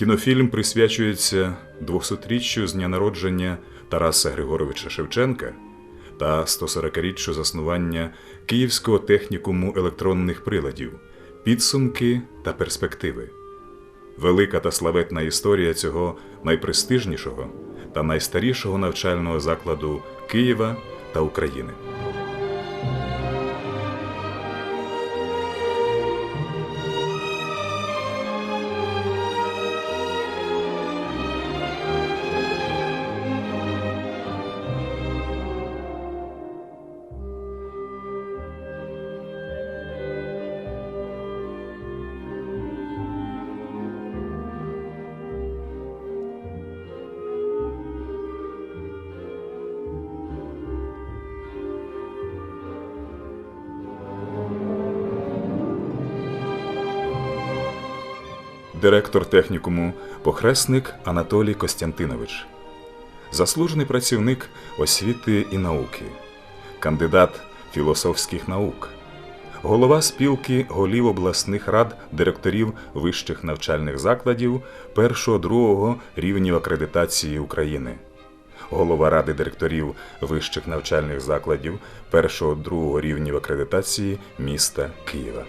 Кінофільм присвячується 200-річчю з дня народження Тараса Григоровича Шевченка та 140-річчю заснування Київського технікуму електронних приладів, підсумки та перспективи. Велика та славетна історія цього найпрестижнішого та найстарішого навчального закладу Києва та України. Директор технікуму похресник Анатолій Костянтинович, заслужений працівник освіти і науки, кандидат філософських наук, голова спілки голів обласних рад директорів вищих навчальних закладів першого-другого рівнів акредитації України, голова ради директорів вищих навчальних закладів першого-другого рівнів акредитації міста Києва.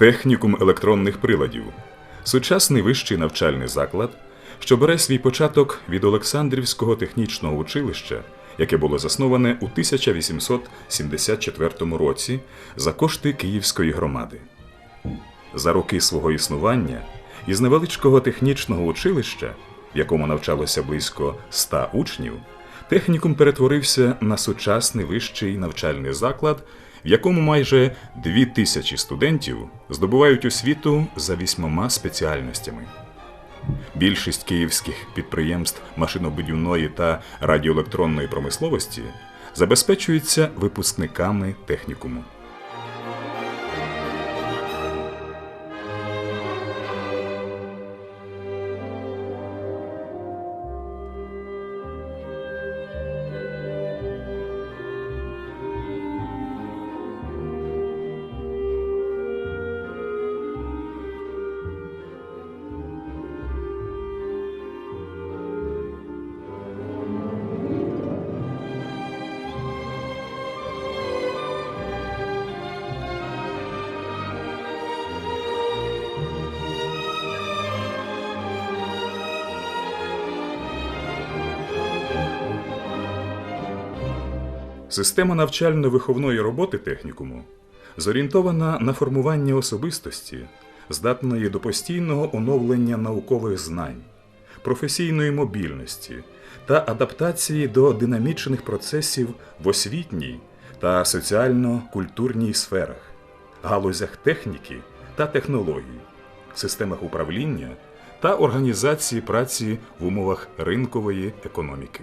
Технікум електронних приладів сучасний вищий навчальний заклад, що бере свій початок від Олександрівського технічного училища, яке було засноване у 1874 році за кошти Київської громади. За роки свого існування із невеличкого технічного училища, в якому навчалося близько 100 учнів, технікум перетворився на сучасний вищий навчальний заклад, в якому майже дві тисячі студентів здобувають освіту за вісьмома спеціальностями. Більшість київських підприємств машинобудівної та радіоелектронної промисловості забезпечуються випускниками технікуму. Система навчально-виховної роботи технікуму зорієнтована на формування особистості, здатної до постійного оновлення наукових знань, професійної мобільності та адаптації до динамічних процесів в освітній та соціально-культурній сферах, галузях техніки та технологій, системах управління та організації праці в умовах ринкової економіки.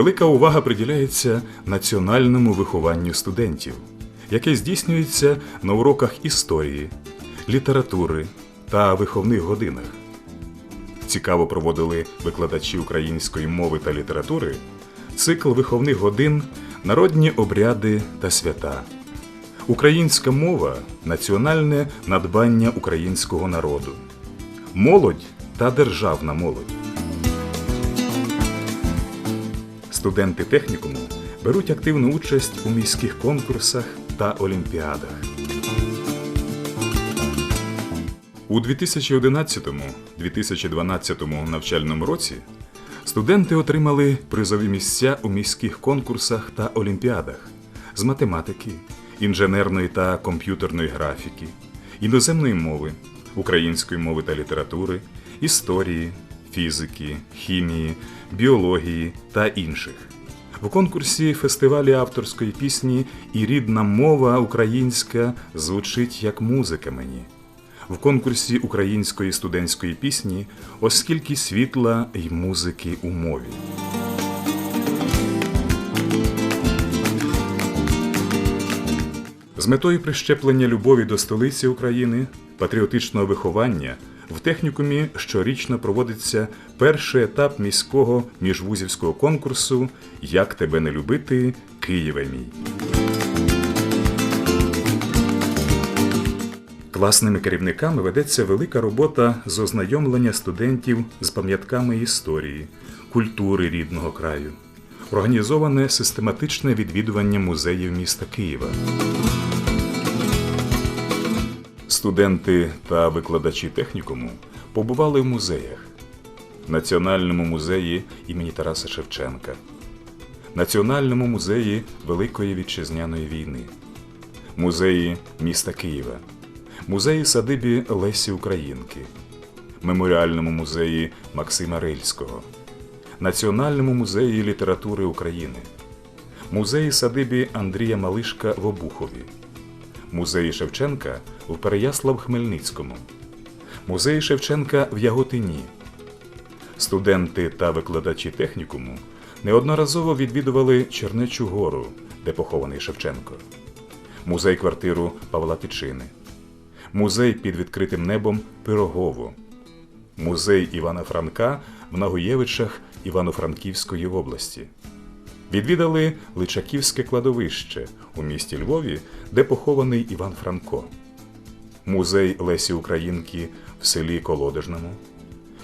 Велика увага приділяється національному вихованню студентів, яке здійснюється на уроках історії, літератури та виховних годинах. Цікаво проводили викладачі української мови та літератури цикл виховних годин, народні обряди та свята. Українська мова національне надбання українського народу, молодь та державна молодь. Студенти технікуму беруть активну участь у міських конкурсах та олімпіадах. У 2011-2012 навчальному році студенти отримали призові місця у міських конкурсах та олімпіадах з математики, інженерної та комп'ютерної графіки, іноземної мови, української мови та літератури, історії, фізики, хімії, біології та інших. В конкурсі фестивалі авторської пісні і рідна мова українська звучить як музика мені. В конкурсі української студентської пісні оскільки світла й музики у мові. З метою прищеплення любові до столиці України, патріотичного виховання в технікумі щорічно проводиться перший етап міського міжвузівського конкурсу Як тебе не любити, Києве мій. Класними керівниками ведеться велика робота з ознайомлення студентів з пам'ятками історії, культури рідного краю, організоване систематичне відвідування музеїв міста Києва. Студенти та викладачі технікуму побували в музеях, Національному музеї імені Тараса Шевченка, Національному музеї Великої Вітчизняної війни, музеї міста Києва, музеї садибі Лесі Українки, Меморіальному музеї Максима Рильського, Національному музеї літератури України, музеї садибі Андрія Малишка в Обухові. Музеї Шевченка в Переяслав-Хмельницькому, музеї Шевченка в Яготині. Студенти та викладачі технікуму неодноразово відвідували Чернечу гору, де похований Шевченко, музей-квартиру Павла Тичини, музей під відкритим небом Пирогово, музей Івана Франка в Нагуєвичах Івано-Франківської області. Відвідали Личаківське кладовище у місті Львові, де похований Іван Франко, музей Лесі Українки в селі Колодежному,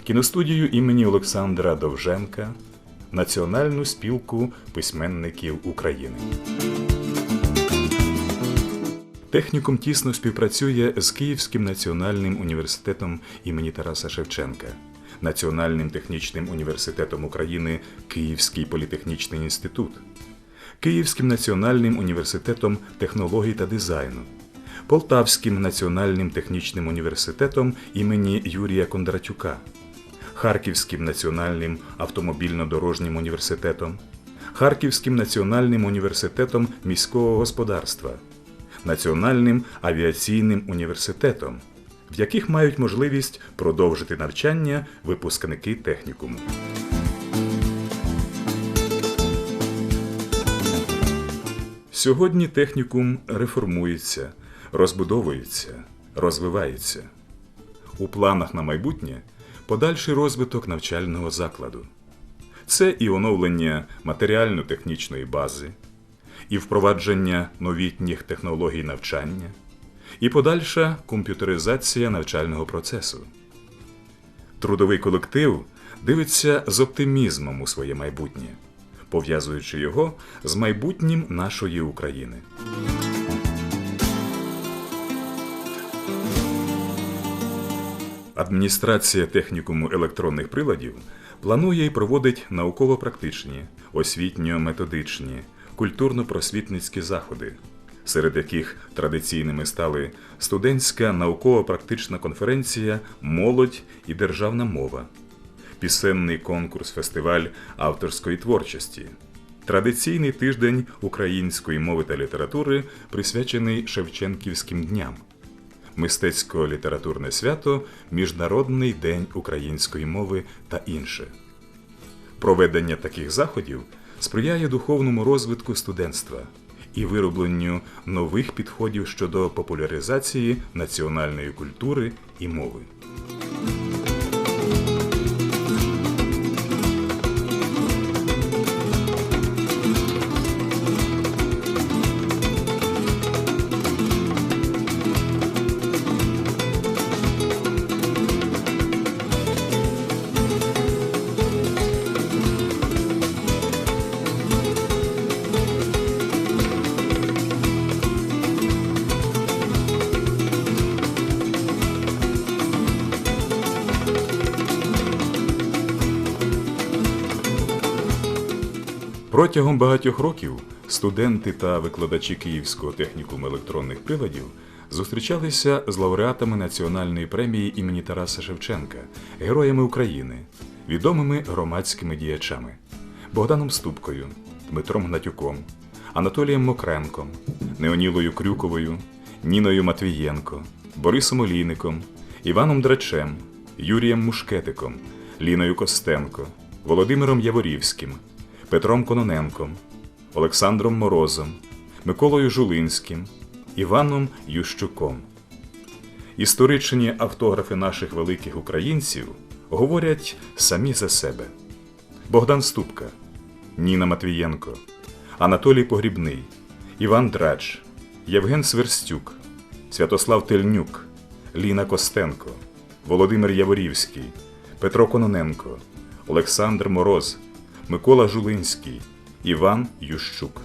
кіностудію імені Олександра Довженка, Національну спілку письменників України. Технікум тісно співпрацює з Київським національним університетом імені Тараса Шевченка. Національним технічним університетом України Київський політехнічний інститут, Київським національним університетом технологій та дизайну, Полтавським національним технічним університетом імені Юрія Кондратюка, Харківським національним автомобільно-дорожнім університетом, Харківським національним університетом міського господарства, Національним авіаційним університетом в яких мають можливість продовжити навчання випускники технікуму. Сьогодні технікум реформується, розбудовується, розвивається. У планах на майбутнє подальший розвиток навчального закладу. Це і оновлення матеріально-технічної бази, і впровадження новітніх технологій навчання, і подальша комп'ютеризація навчального процесу. Трудовий колектив дивиться з оптимізмом у своє майбутнє, пов'язуючи його з майбутнім нашої України. Адміністрація технікуму електронних приладів планує і проводить науково-практичні, освітньо-методичні, культурно-просвітницькі заходи, серед яких традиційними стали студентська науково-практична конференція Молодь і державна мова, пісенний конкурс фестиваль авторської творчості, традиційний тиждень української мови та літератури, присвячений Шевченківським дням мистецько-літературне свято, Міжнародний день української мови та інше. Проведення таких заходів сприяє духовному розвитку студентства і виробленню нових підходів щодо популяризації національної культури і мови. Протягом багатьох років студенти та викладачі Київського технікуму електронних приладів зустрічалися з лауреатами національної премії імені Тараса Шевченка, героями України, відомими громадськими діячами Богданом Ступкою, Дмитром Гнатюком, Анатолієм Мокренком, Неонілою Крюковою, Ніною Матвієнко, Борисом Олійником, Іваном Драчем, Юрієм Мушкетиком, Ліною Костенко, Володимиром Яворівським. Петром Кононенком, Олександром Морозом, Миколою Жулинським, Іваном Ющуком. Історичні автографи наших великих українців говорять самі за себе: Богдан Ступка, Ніна Матвієнко, Анатолій Погрібний, Іван Драч, Євген Сверстюк, Святослав Тельнюк, Ліна Костенко, Володимир Яворівський, Петро Кононенко, Олександр Мороз. Микола Жулинський, Іван Ющук.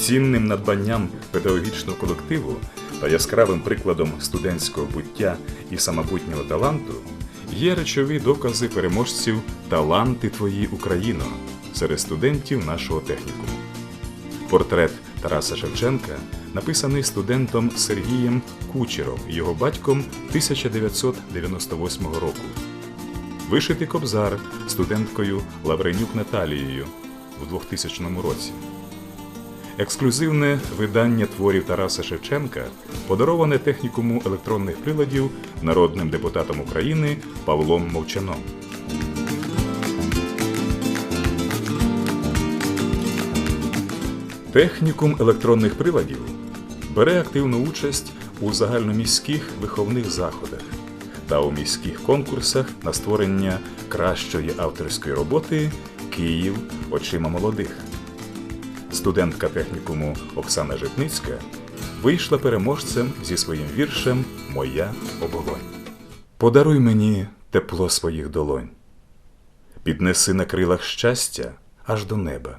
Цінним надбанням педагогічного колективу та яскравим прикладом студентського буття і самобутнього таланту є речові докази переможців Таланти твої Україно серед студентів нашого технікуму. Портрет Тараса Шевченка написаний студентом Сергієм Кучером, його батьком 1998 року. Вишитий кобзар студенткою Лавренюк Наталією в 2000 році. Ексклюзивне видання творів Тараса Шевченка подароване технікуму електронних приладів народним депутатом України Павлом Мовчаном. Технікум електронних приладів бере активну участь у загальноміських виховних заходах та у міських конкурсах на створення кращої авторської роботи Київ очима молодих. Студентка технікуму Оксана Житницька вийшла переможцем зі своїм віршем Моя оболонь. Подаруй мені тепло своїх долонь, піднеси на крилах щастя аж до неба